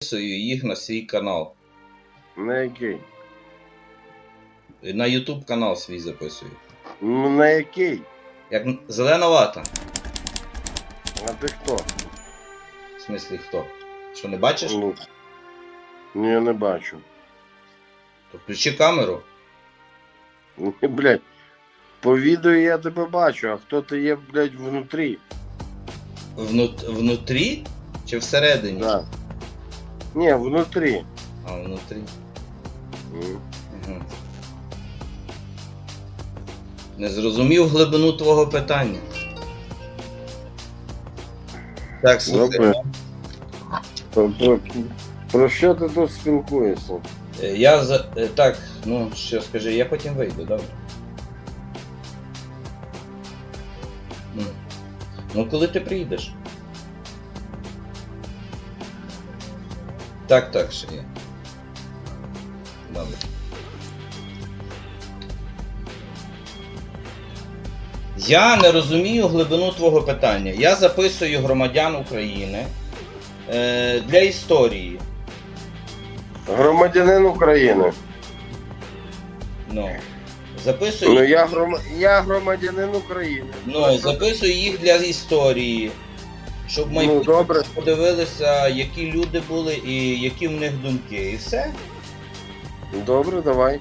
записую їх на свій канал. На який? На YouTube канал свій записую. Ну на який? Як зелена вата. А ти хто? В смислі хто? Що не бачиш? Ну, ні, я не бачу. То включи камеру. Ні, блядь. По відео я тебе бачу, а хто ти є, блядь, внутрі? Внут... Внутрі чи всередині? Да. Ні, внутрі. А, внутрі. М. Угу. Не зрозумів глибину твого питання. Так, слухай. Добре. Про, про, про що ти тут спілкуєшся? е, Я за. е, Так, ну що скажи, я потім вийду, добре? Ну, ну коли ти приїдеш? Так, так, ще є. Добре. Я не розумію глибину твого питання. Я записую громадян України е, для історії. Громадянин України. Ну, записую, Ну я, гром... я громадянин України. ну, записую їх для історії, щоб Ну, добре. подивилися, які люди були і які в них думки. І все. Добре, давай.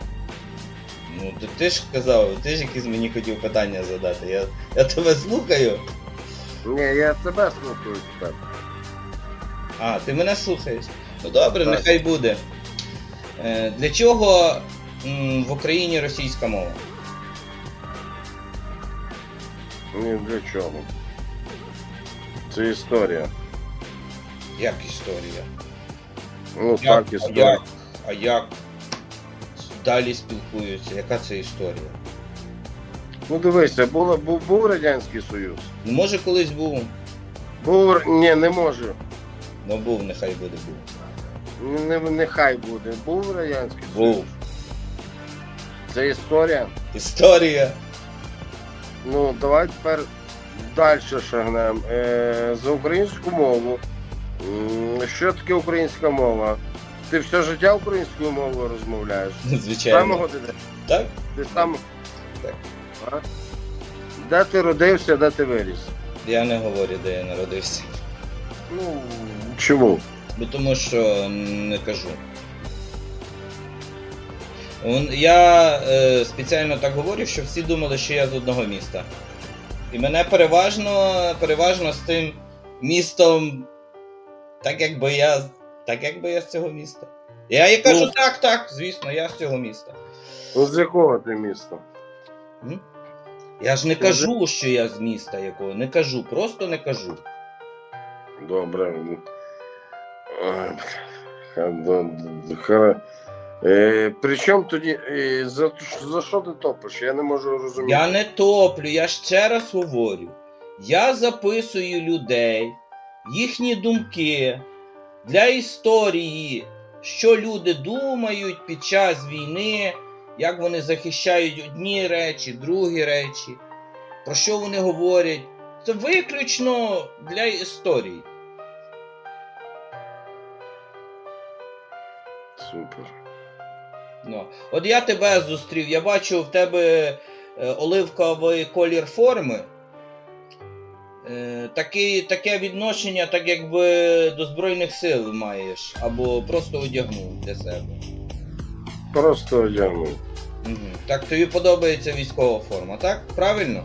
Ну, то ти ж казав, ти ж якісь мені хотів питання задати. Я, я тебе слухаю. Ні, я тебе слухаю тепер. А, ти мене слухаєш. Ну добре, Так. нехай буде. Е, для чого м, в Україні російська мова? Ні, для чого? Це історія. Як історія? Ну Як, так, а історія. як? А як далі спілкуються? Яка це історія? Ну дивися, було, був, був Радянський Союз. Ну, може колись був. Був. Ні, не може. Ну був, нехай буде був. Не, не- нехай буде. Був Радянський Союз. Був. Це історія. Історія. Ну, давай тепер далі шагнемо. Е, за українську мову. Що таке українська мова? Ти все життя українською мовою розмовляєш. Звичайно. Самого ти, Так? ти сам. Так. А? Де ти родився, де ти виріс? Я не говорю, де я народився. Ну, чому? Бо тому що не кажу. Я е, спеціально так говорю, щоб всі думали, що я з одного міста. І мене переважно, переважно з тим містом, так якби я, так якби я з цього міста. Я і кажу, Ну. так, так, звісно, я з цього міста. Ну, з якого ти міста? М? Я ж не кажу, що я з міста якого. Не кажу, просто не кажу. Добре. Е, Причому тоді е, за, за що ти топиш? Я не можу розуміти. Я не топлю, я ще раз говорю. Я записую людей, їхні думки для історії, що люди думають під час війни, як вони захищають одні речі, другі речі, про що вони говорять. Це виключно для історії. Супер. Ну, от я тебе зустрів, я бачу в тебе е, оливковий колір форми. Е, таке, таке відношення, так якби до Збройних сил маєш, або просто одягнув для себе. Просто одягнув. Угу. Так тобі подобається військова форма, так? Правильно?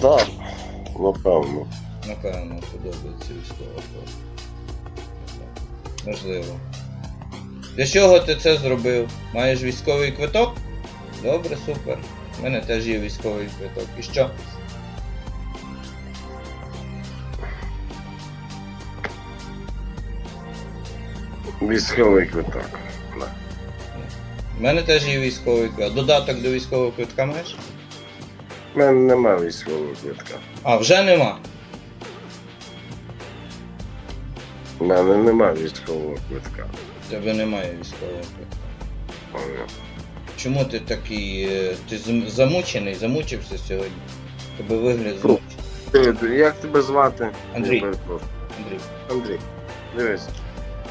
Так, напевно. Напевно, подобається військова форма. Можливо. Для чого ти це зробив? Маєш військовий квиток? Добре, супер. У мене теж є військовий квиток. І що? Військовий квиток. У мене теж є військовий квиток. Додаток до військового квитка маєш? У мене немає військового квитка. А, вже нема. У мене немає військового квитка. Тебе немає військового квитка. Чому ти такий. е, Ти замучений, замучився сьогодні? Тебе вигляд змучений. Ти- Як тебе звати? Андрій. Андрій. Андрій, дивись.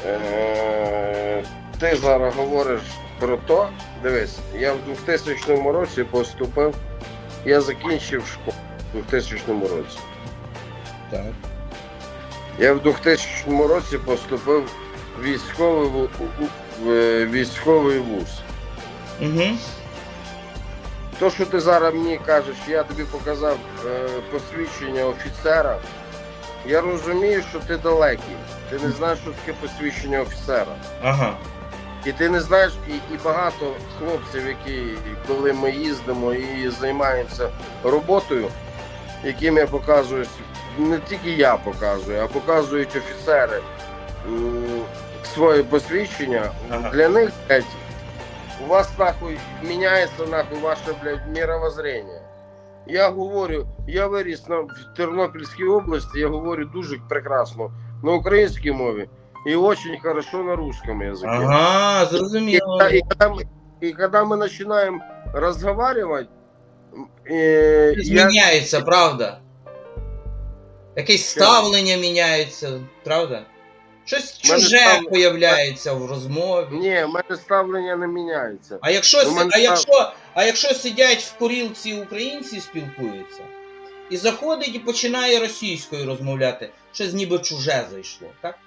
Е, ти зараз говориш про то. Дивись, я в 2000 році поступив, я закінчив школу в 2000 році. Так. Я в 2000 році поступив військовий, е, військовий вуз. Угу. То, що ти зараз мені кажеш, я тобі показав е, посвідчення офіцера. Я розумію, що ти далекий. Ти не знаєш, що таке посвідчення офіцера. Ага. І ти не знаєш, і, і багато хлопців, які коли ми їздимо і займаємося роботою, яким я показую, не тільки я показую, а показують офіцери своє посвідчення, Ага. для них, блядь, у вас нахуй міняється нахуй ваше, блядь, мировоззрение. Я говорю, я виріс на, в Тернопільській області, я говорю дуже прекрасно на українській мові і дуже хорошо на русском языке. Ага, И, зрозуміло. когда- и когда мы, и когда мы начинаем разговаривать, э, Щось я, Міняється, правда? Якесь ставлення міняється, правда? Щось Мене чуже став- появляється в розмові. ні, в мене ставлення не міняється. А якщо, Ну, мене а, став- якщо, а якщо сидять в курілці українці спілкуються, і заходить і починає російською розмовляти, щось ніби чуже зайшло, так?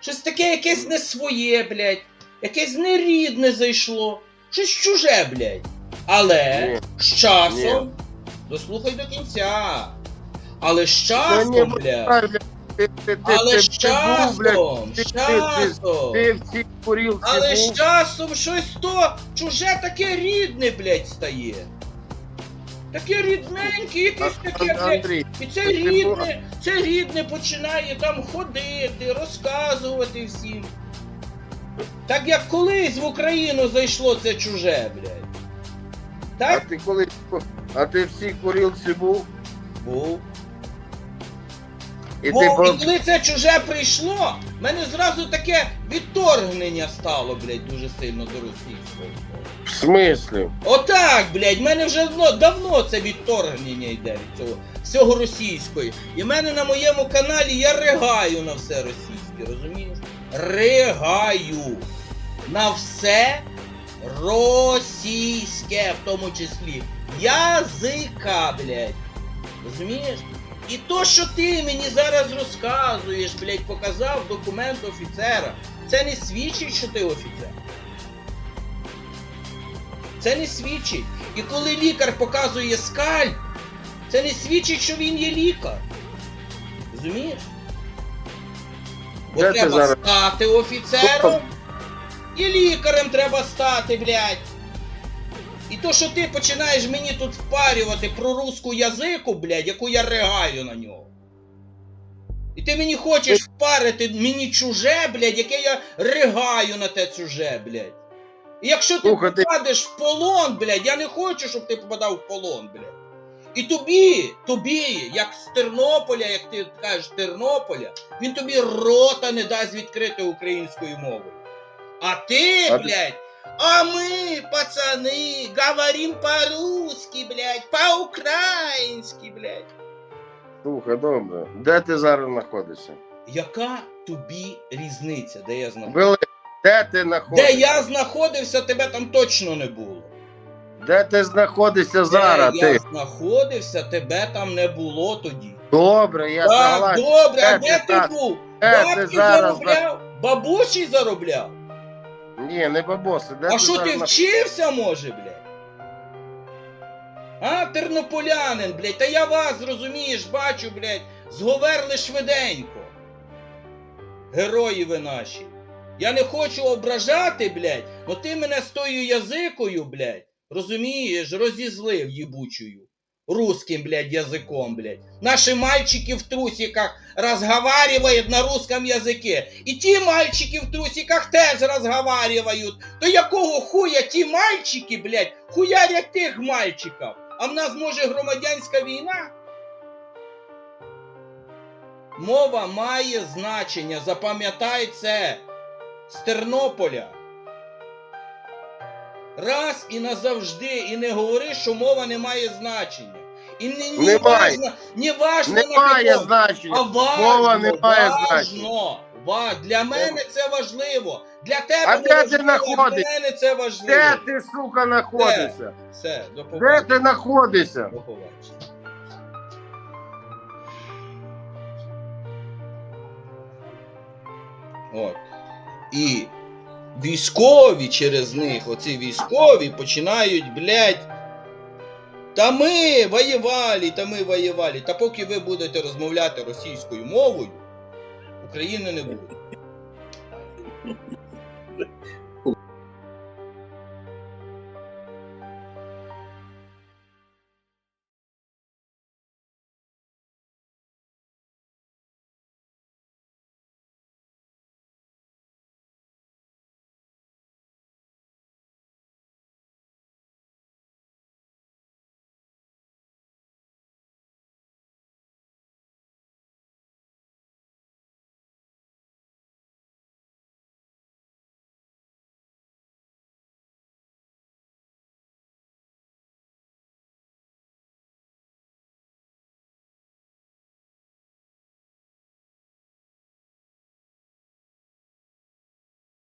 Щось таке якесь не своє, блядь, якесь нерідне зайшло, щось чуже, блядь. Але Ні. з часом, дослухай до кінця. Але з часом, ні, блядь. Ти, ти, ти, Але ти, з ти був, блядь, часом, ти- з ти- ти- часом. ти в цій курілці Але з був. часом щось то чуже таке рідне, блядь, стає. Таке рідненьке, якесь таке, блядь. Андрій, І це ти рідне, це рідне починає там ходити, розказувати всім. Так як колись в Україну зайшло це чуже, блядь. а Так? ти коли а ти в цій курілці був? Був. І Бо, ти і коли це чуже прийшло, в мене зразу таке відторгнення стало, блядь, дуже сильно до російського. в смислі? Отак, блядь, в мене вже давно, давно це відторгнення йде від цього всього російської. І в мене на моєму каналі я ригаю на все російське, розумієш? Ригаю на все російське, в тому числі. Язика, блядь. Розумієш? І то, що ти мені зараз розказуєш, блядь, показав документ офіцера, це не свідчить, що ти офіцер. Це не свідчить. І коли лікар показує скальп, це не свідчить, що він є лікар. Розумієш? Бо Де ти треба зараз? стати офіцером, і лікарем треба стати, блядь. І то, що ти починаєш мені тут впарювати про русську язику, блядь, яку я ригаю на нього. І ти мені хочеш впарити мені чуже, блядь, яке я ригаю на те чуже, блядь. І якщо ти Слухай, ти- попадеш в полон, блядь, я не хочу, щоб ти попадав в полон, блядь. І тобі, тобі, як з Тернополя, як ти кажеш Тернополя, він тобі рота не дасть відкрити українською мовою. А ти, А ти- блядь, а мы, пацаны, говорим по-русски, блядь, по-українськи, блядь. Слухай, добре. Де ти зараз знаходишся? Яка тобі різниця, де я знаходився? Вели, де ти Де я знаходився, тебе там точно не було. Де ти знаходишся зараз? Де Ти? я знаходився, тебе там не було тоді. Добре, я Так, согласен. добре, а Де ти зараз? був? Де ти Бабки зараз? заробляв? Бабусі заробляв? Ні, не бабоси. Де А ти що зараз ти зна- вчився, може, блядь? А, тернополянин, блядь, та я вас, розумієш, бачу, блядь, зговерли швиденько. Герої ви наші. Я не хочу ображати, блядь, но ти мене з тою язикою, блядь, розумієш, розізлив їбучою. Русским, блядь, язиком, блядь. Наши мальчики в трусиках разговаривают на русском языке. И ті мальчики в трусиках теж разговаривают. То якого хуя ті мальчики, блядь, хуярять тих мальчиків? А в нас може громадянська війна? Мова має значення, запам'ятай це. З Тернополя. Раз і назавжди, і не говори, що мова не має значення. І не, не Немає. важно, не важно на Немає якому. А значення. важно, Мова не має важно. Ва- Для мене це важливо. Для тебе А не де ти важливо, для мене це важливо. Де ти, сука, знаходишся? Все, до Де побачення. ти знаходишся? До побачення. От. І військові через них, оці військові починають, блядь. Та ми воювали, та ми воювали. Та поки ви будете розмовляти російською мовою, України не буде.